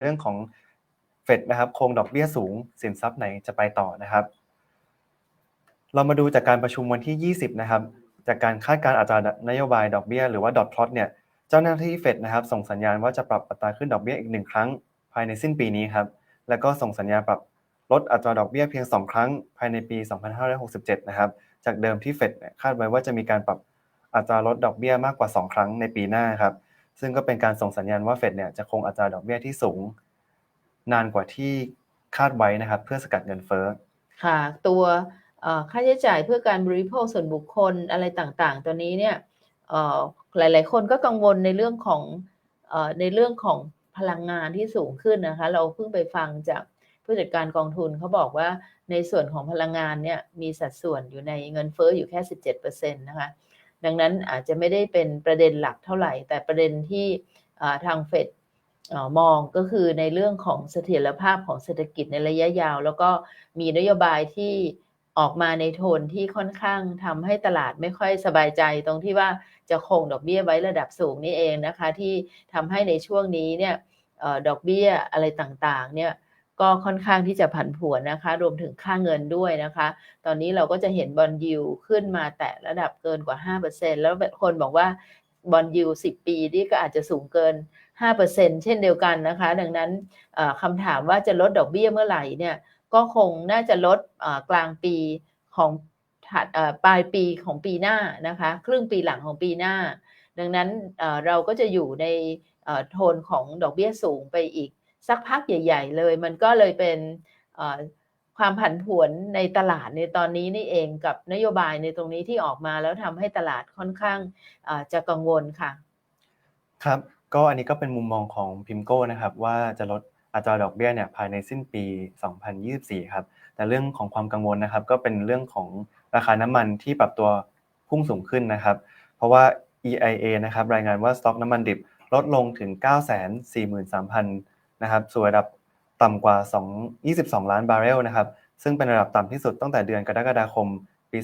เรื่องของเฟดนะครับคงดอกเบี้ยสูง สินทรัพย์ไหนจะไปต่อนะครับ เรามาดูจากการประชุมวันที่ 20 นะครับ จากการคาดการอัตรานโยบายดอกเบี้ยหรือว่าดอทพลอตเนี่ยเจ้าหน้าที่เฟดนะครับ ส่งสัญญาณว่าจะปรับอัตราขึ้นดอกเบี้ยอีกหนึ่งครั้ง ภายในสิ้นปีนี้ครับแล้วก็ส่งสัญญาณปรับลดอัตราดอกเบี้ยเพียง 2 ครั้งภายในปี 2567 นะครับ จากเดิมที่เฟดคาดไว้ว่าจะมีการปรับอัตราลดดอกเบี้ยมากกว่า 2 ครั้งในปีหน้าครับ ซึ่งก็เป็นการส่งสัญญาณว่าเฟดเนี่ยจะคงอัตราดอกเบี้ยที่สูง นานกว่าที่คาดไว้นะครับ เพื่อสกัดเงินเฟ้อค่ะ ตัวค่าใช้จ่ายเพื่อการบริโภคส่วนบุคคลอะไรต่างๆ ตัวนี้เนี่ยหลาย ๆ คนก็กังวลในเรื่องของอในเรื่องของพลังงานที่สูงขึ้นนะคะ เราเพิ่งไปฟังจากผู้จัดการกองทุนเขาบอกว่าในส่วนของพลังงานเนี่ยมีสัดส่วนอยู่ในเงินเฟ้ออยู่แค่ 17%นะคะ ดังนั้นอาจจะไม่ได้เป็นประเด็นหลักเท่าไหร่ แต่ประเด็นที่ทางเฟดมองก็คือในเรื่องของเสถียรภาพของเศรษฐกิจในระยะยาว แล้วก็มีนโยบายที่ออกมาในโทนที่ค่อนข้างทำให้ตลาดไม่ค่อยสบายใจตรงที่ว่าจะคงดอกเบี้ยไว้ระดับสูงนี่เองนะคะ ที่ทำให้ในช่วงนี้เนี่ยอดอกเบี้ยอะไรต่างๆเนี่ย ก็ค่อนข้างที่จะผันผวนนะคะ รวมถึงค่าเงินด้วยนะคะ ตอนนี้เราก็จะเห็นบอลยูขึ้นมาแตะระดับเกินกว่า 5%แล้วคนบอกว่าบอลยู10 ปีนี่ก็อาจจะสูงเกิน 5%เช่นเดียวกันนะคะ ดังนั้นคำถามว่าจะลดดอกเบี้ยเมื่อไหร่เนี่ย ก็คงน่าจะลดกลางปีของถัดเอ่อปลายปีของปีหน้านะคะ ครึ่งปีหลังของปีหน้า ดังนั้นเราก็จะอยู่ในโทนของดอกเบี้ยสูงไปอีก สักพักใหญ่ ๆ เลย มันก็เลยเป็นความผันผวนในตลาดในตอนนี้นี่เองกับนโยบายในตรงนี้ที่ออกมาแล้วทำให้ตลาดค่อนข้างจะกังวลค่ะ ครับ ก็อันนี้ก็เป็นมุมมองของพิมโก้นะครับ ว่าจะลดอัตราดอกเบี้ยเนี่ยภายในสิ้นปี 2024 ครับ แต่เรื่องของความกังวลนะครับ ก็เป็นเรื่องของราคาน้ำมันที่ปรับตัวพุ่งสูงขึ้นนะครับ เพราะว่า EIA นะครับรายงานว่าสต็อกน้ำมันดิบลดลงถึง 943,000 นะครับสู่ระดับต่ำกว่า 2 22 ล้านบาร์เรลนะครับซึ่งเป็นระดับต่ำที่สุดตั้งแต่เดือนกรกฎาคมปี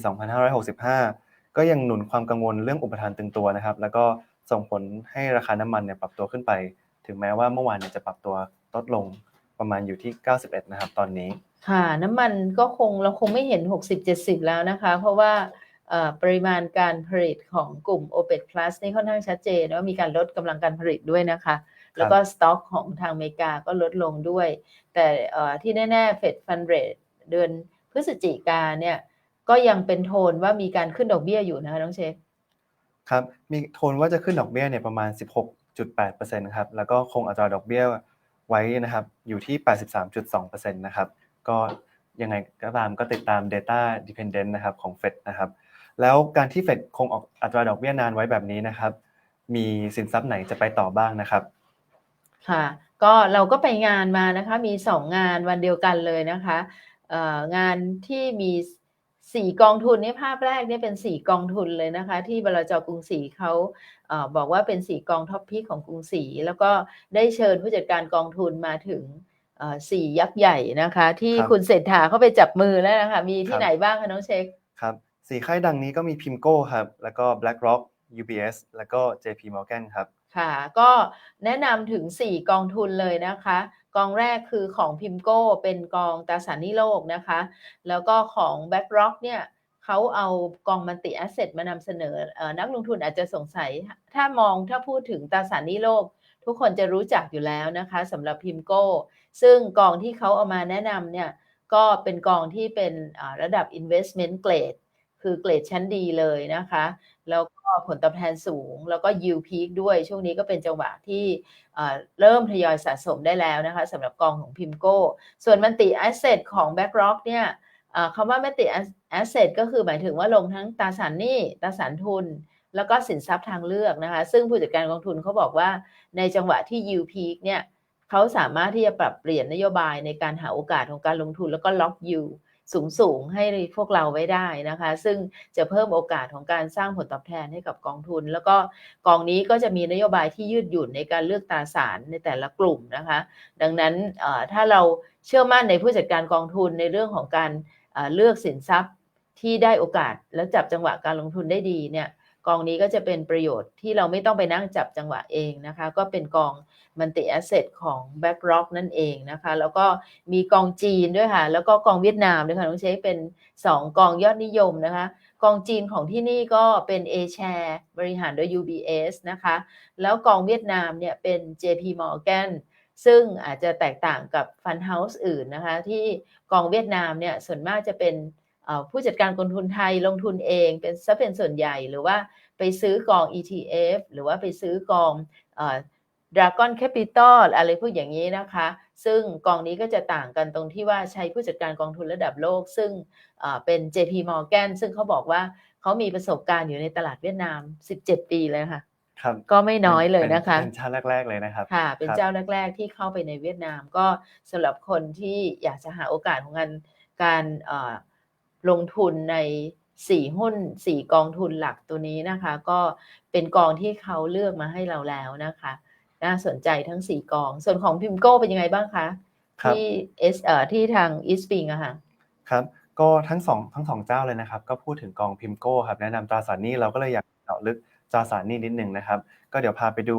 2565 ก็ยังหนุนความกังวลเรื่องอุปทานตึงตัวนะครับ แล้วก็ส่งผลให้ราคาน้ำมันเนี่ยปรับตัวขึ้นไป ถึงแม้ว่าเมื่อวานเนี่ยจะปรับตัวลดลงประมาณอยู่ที่ 91 นะครับ ตอนนี้ ค่ะ น้ำมันก็คงเราคงไม่เห็น 60-70 แล้วนะคะ เพราะว่าปริมาณการผลิตของกลุ่ม OPEC Plus นี่ค่อนข้างชัดเจนว่ามีการลดกำลังการผลิตด้วยนะคะ แล้วก็สต็อกของทางอเมริกาก็ลดลงด้วย แต่เอ่อที่แน่ๆ Fed Fund Rate เดือนพฤศจิกาเนี่ยก็ยังเป็นโทนว่ามีการขึ้นดอกเบี้ยอยู่นะคะน้องเชฟครับมีโทนว่าจะขึ้นดอกเบี้ยเนี่ยประมาณ 16.8%ครับแล้วก็คงอัตราดอกเบี้ยไว้นะครับอยู่ที่ 83.2%นะครับก็ยังไงก็ตามก็ติดตาม Data Dependent นะครับของ Fed นะครับแล้วการที่ Fed คงออกอัตราดอกเบี้ยนานไว้แบบนี้นะครับมีสินทรัพย์ไหนจะไปต่อบ้างนะครับ ค่ะ ก็เราก็ไปงานมานะคะ มีสองงานวันเดียวกันเลยนะคะเอ่องานที่มีสี่กองทุนนี่ภาพแรกเนี่ยเป็นสี่กองทุนเลยนะคะ ที่บลจกรุงศรีเขาเอ่อบอกว่าเป็นสี่กองท็อปพิกของกรุงศรีแล้วก็ได้เชิญผู้จัดการกองทุนมาถึงเอ่อสี่ยักษ์ใหญ่นะคะ ที่ครับคุณเศรษฐาเข้าไปจับมือแล้วนะคะมีคที่รับไหนบ้างคะน้องเช็คครับสี่ค่ายดังนี้ก็มี PIMCO ครับ แล้วก็ BlackRock UBS แล้วก็ JP Morgan ครับ ค่ะ ก็แนะนำถึง 4 กองทุนเลยนะคะ กองแรกคือของพิมโก้เป็นกองตราสารหนี้โลกนะคะ แล้วก็ของ b a c k r o c k เนี่ยเขาเอากองมันติแอสเซทมานำเสนอออนักลงทุนอาจจะสงสัย ถ้ามองถ้าพูดถึงตราสารหนี้โลก ทุกคนจะรู้จักอยู่แล้วนะคะสำหรับพิมโก้ ซึ่งกองที่เขาเอามาแนะนำเนี่ยก็เป็นกองที่เป็นระดับ investment grade คือเกรดชั้นดีเลยนะคะ แล้วก็ผลตอบแทนสูง แล้วก็ yield peak ด้วย ช่วงนี้ก็เป็นจังหวะที่เริ่มทยอยสะสมได้แล้วนะคะสำหรับกองของพิมโก้ ส่วนมันติ asset ของ BlackRock เนี่ยคำว่ามันติ asset ก็คือหมายถึงว่าลงทั้งตราสารหนี้ตราสารทุน แล้วก็สินทรัพย์ทางเลือกนะคะ ซึ่งผู้จัดการกองทุนเขาบอกว่าในจังหวะที่ yield peak เนี่ยเขาสามารถที่จะปรับเปลี่ยนนโยบายในการหาโอกาสของการลงทุนแล้วก็ล็อก yield สูงสูงให้พวกเราไว้ได้นะคะ ซึ่งจะเพิ่มโอกาสของการสร้างผลตอบแทนให้กับกองทุน แล้วก็กองนี้ก็จะมีนโยบายที่ยืดหยุ่นในการเลือกตราสารในแต่ละกลุ่มนะคะ ดังนั้นถ้าเราเชื่อมั่นในผู้จัดการกองทุนในเรื่องของการเลือกสินทรัพย์ที่ได้โอกาสและจับจังหวะการลงทุนได้ดีเนี่ย กองนี้ก็จะเป็นประโยชน์ที่เราไม่ต้องไปนั่งจับจังหวะเองนะคะ ก็เป็นกองมันติแอสเซทของ b a c k r o c k นั่นเองนะคะ แล้วก็มีกองจีนด้วยค่ะ แล้วก็กองเวียดนามด้วยค่ะน้องเชคเป็น 2 กองยอดนิยมนะคะ กองจีนของที่นี่ก็เป็น A share บริหารโดย UBS นะคะ แล้วกองเวียดนามเนี่ยเป็น JP Morgan ซึ่งอาจจะแตกต่างกับฟันเฮาส์อื่นนะคะ ที่กองเวียดนามเนี่ยส่วนมากจะเป็น ผู้จัดการกองทุนไทยลงทุนเองเป็นซะเป็นส่วนใหญ่หรือว่าไปซื้อกอง ETF หรือว่าไปซื้อกองเอ่อ Dragon Capital อะไรพวกอย่างนี้นะคะ ซึ่งกองนี้ก็จะต่างกันตรงที่ว่าใช้ผู้จัดการกองทุนระดับโลก ซึ่งเอ่อเป็น JP Morgan ซึ่งเขาบอกว่าเขามีประสบการณ์อยู่ในตลาดเวียดนาม 17 ปีเลยค่ะครับก็ไม่น้อยเลยนะคะเป็นชาติแรก ๆเลยนะครับค่ะ เป็นครับเจ้าแรก ๆ ที่เข้าไปในเวียดนาม ก็สำหรับคนที่อยากจะหาโอกาสของการการเอ่อ ลงทุนในสี่หุ้นสี่กองทุนหลักตัวนี้นะคะ ก็เป็นกองที่เขาเลือกมาให้เราแล้วนะคะ น่าสนใจทั้งสี่กอง ส่วนของพิมโก้เป็นยังไงบ้างคะครับที่เอสเอ่อที่ทางอีสปิงอะค่ะครับ ก็ทั้งสองทั้งสองเจ้าเลยนะครับ ก็พูดถึงกองพิมโก้ครับแนะนำตราสารหนี้เราก็เลยอยากเจาะลึกตราสารหนี้นิดหนึ่งนะครับ ก็เดี๋ยวพาไปดู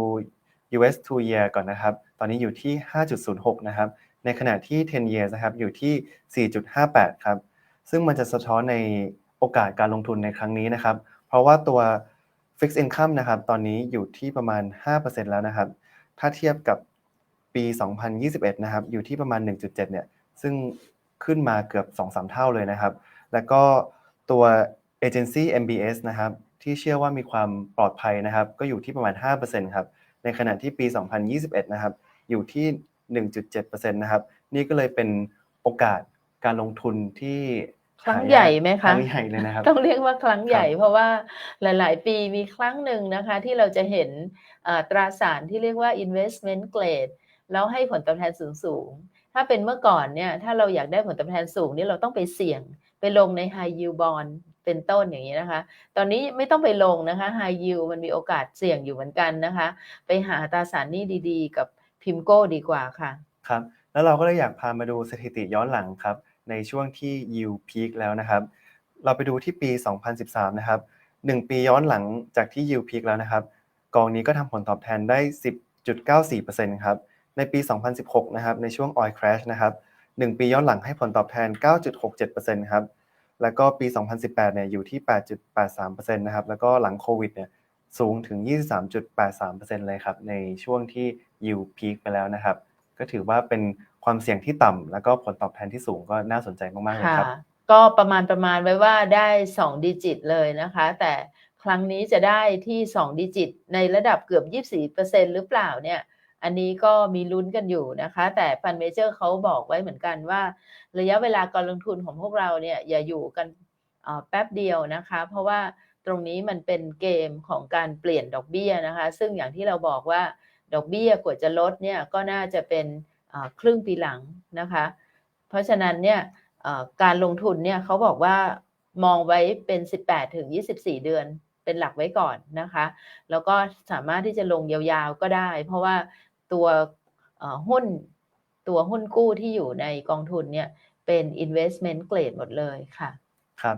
US 2 year ก่อนนะครับ ตอนนี้อยู่ที่ 5.06 นะครับ ในขณะที่ 10 years นะครับ อยู่ที่ 4.58 ครับ ซึ่งมันจะสะท้อนในโอกาสการลงทุนในครั้งนี้นะครับ เพราะว่าตัว fixed income นะครับตอนนี้อยู่ที่ประมาณ 5%แล้วนะครับ ถ้าเทียบกับปี 2021 นะครับ อยู่ที่ประมาณ 1.7 เนี่ย ซึ่งขึ้นมาเกือบ 2-3 เท่าเลยนะครับ แล้วก็ตัว agency MBS นะครับ ที่เชื่อว่ามีความปลอดภัยนะครับ ก็อยู่ที่ประมาณ 5%ครับ ในขณะที่ปี 2021 นะครับ อยู่ที่ 1.7%นะครับ นี่ก็เลยเป็นโอกาสการลงทุนที่ ครั้งใหญ่ไหมคคะรั้งใหญ่เลยนะครับต้องเรียกว่าครั้งใหญ่ครับเพราะว่าหลาย ๆ ปีมีครั้งหนึ่งนะคะ ที่เราจะเห็นอ่าตราสารที่เรียกว่า investment grade แล้วให้ผลตอบแทนสูงๆถ้าเป็นเมื่อก่อนเนี่ยถ้าเราอยากได้ผลตอบแทนสูงนี่เราต้องไปเสี่ยงไปลงใน high yield bond เป็นต้นอย่างนี้นะคะ ตอนนี้ไม่ต้องไปลงนะคะ high yield มันมีโอกาสเสี่ยงอยู่เหมือนกันนะคะ ไปหาตราสารหนี้ดี ๆ กับพิมโก้ดีกว่าค่ะ ครับ แล้วเราก็เลยอยากพามาดูสถิติย้อนหลังครับ ในช่วงที่ yield peak แล้วนะครับ เราไปดูที่ปี 2013 นะครับ 1 ปีย้อนหลังจากที่ yield peak แล้วนะครับ กองนี้ก็ทำผลตอบแทนได้ 10.94%ครับ ในปี 2016 นะครับ ในช่วง oil crash นะครับ 1 ปีย้อนหลังให้ผลตอบแทน 9.67%ครับ แล้วก็ปี 2018 เนี่ยอยู่ที่ 8.83%นะครับ แล้วก็หลังโควิด เนี่ยสูงถึง 23.83%เลยครับ ในช่วงที่ yield peak ไปแล้วนะครับ ก็ถือว่าเป็น ความเสี่ยงที่ต่ำแล้วก็ผลตอบแทนที่สูงก็น่าสนใจมากๆเลยครับก็ประมาณประมาณไว้ว่าได้ 2 ดิจิตเลยนะคะ แต่ครั้งนี้จะได้ที่ 2 ดิจิต ในระดับเกือบ 24%หรือเปล่าเนี่ยอันนี้ก็มีลุ้นกันอยู่นะคะ แต่ฟันเมเจอร์เขาบอกไว้เหมือนกันว่า ระยะเวลาการลงทุนของพวกเราเนี่ยอย่าอยู่กันแป๊บเดียวนะคะ เพราะว่าตรงนี้มันเป็นเกมของการเปลี่ยนดอกเบี้ยนะคะ ซึ่งอย่างที่เราบอกว่าดอกเบี้ยกว่าจะลดเนี่ยก็น่าจะเป็น ครึ่งปีหลังนะคะ เพราะฉะนั้นเนี่ยการลงทุนเนี่ยเขาบอกว่ามองไว้เป็น 18ถึง24 เดือนเป็นหลักไว้ก่อนนะคะ แล้วก็สามารถที่จะลงยาวๆก็ได้ เพราะว่าตัวหุ้นตัวหุ้นกู้ที่อยู่ในกองทุนเนี่ยเป็น investment grade หมดเลยค่ะ ครับ